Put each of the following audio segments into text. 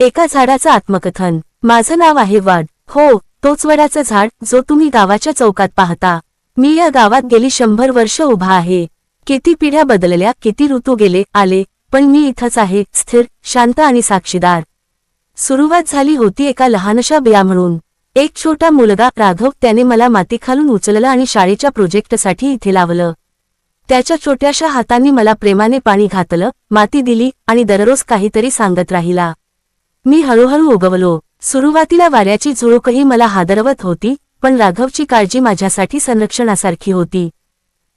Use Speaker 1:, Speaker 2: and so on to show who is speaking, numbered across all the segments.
Speaker 1: एका झाडाचं आत्मकथन. माझं नाव आहे वाड. हो तोच वडाचं झाड जो तुम्ही गावाच्या चौकात पाहता. मी या गावात गेली शंभर वर्ष उभा आहे. किती पिढ्या बदलल्या किती ऋतू गेले आले पण मी इथंच आहे स्थिर शांत आणि साक्षीदार. सुरुवात झाली होती एका लहानशा बिया म्हणून. एक छोटा मुलगा राघव त्याने मला मातीखालून उचललं आणि शाळेच्या प्रोजेक्टसाठी इथे लावलं. त्याच्या छोट्याशा हातांनी मला प्रेमाने पाणी घातलं माती दिली आणि दररोज काहीतरी सांगत राहिला. मी हळूहळू उगवलो. सुरुवातीला वाऱ्याची झुळूकही मला हादरवत होती पण राघवची काळजी माझ्यासाठी संरक्षणासारखी होती.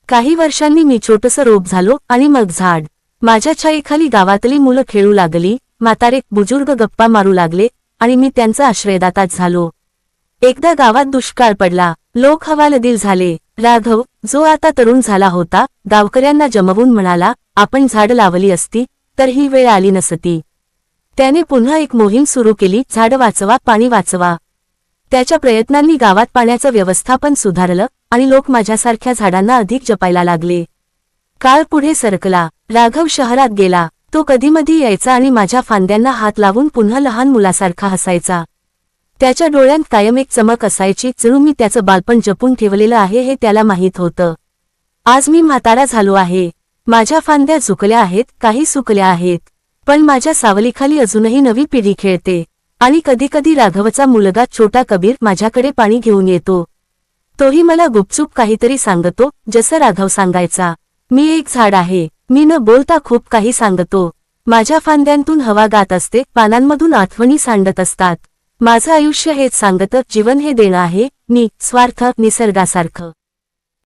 Speaker 1: काही वर्षांनी मी छोटसं रोप झालो आणि मग झाड. माझ्या छाईखाली गावातली मुलं खेळू लागली म्हातारे बुजुर्ग गप्पा मारू लागले आणि मी त्यांचा आश्रयदाताच झालो. एकदा गावात दुष्काळ पडला. लोक हवालदिल झाले. राघव जो आता तरुण झाला होता गावकऱ्यांना जमवून म्हणाला आपण झाड लावली असती तर ही वेळ आली नसती. त्याने पुन्हा एक मोहीम सुरू केली झाड वाचवा पाणी वाचवा. त्याच्या प्रयत्नांनी गावात पाण्याचं व्यवस्थापन सुधारलं आणि लोक माझ्यासारख्या झाडांना अधिक जपायला लागले. काळ पुढे सरकला. राघव शहरात गेला. तो कधीमधी यायचा आणि माझ्या फांद्यांना हात लावून पुन्हा लहान मुलासारखा हसायचा. त्याच्या डोळ्यांत कायम एक चमक असायची जणू मी त्याचं बालपण जपून ठेवलेलं आहे हे त्याला माहीत होतं. आज मी म्हातारा झालो आहे. माझ्या फांद्या झुकल्या आहेत काही सुकल्या आहेत. पण माझ्या सावलीखाली अजूनही नवी पिढी खेळते. आणि कधीकधी राघवचा मुलगा छोटा कबीर माझ्याकडे पाणी घेऊन येतो. तोही मला गुपचूप काहीतरी सांगतो जसं राघव सांगायचा मी एक झाड आहे. मी न बोलता खूप काही सांगतो. माझ्या फांद्यांतून हवा गात असते पानांमधून आठवणी सांडत असतात. माझं आयुष्य हेच सांगतं जीवन हे देणं आहे नि स्वार्थ निसर्गासारखं.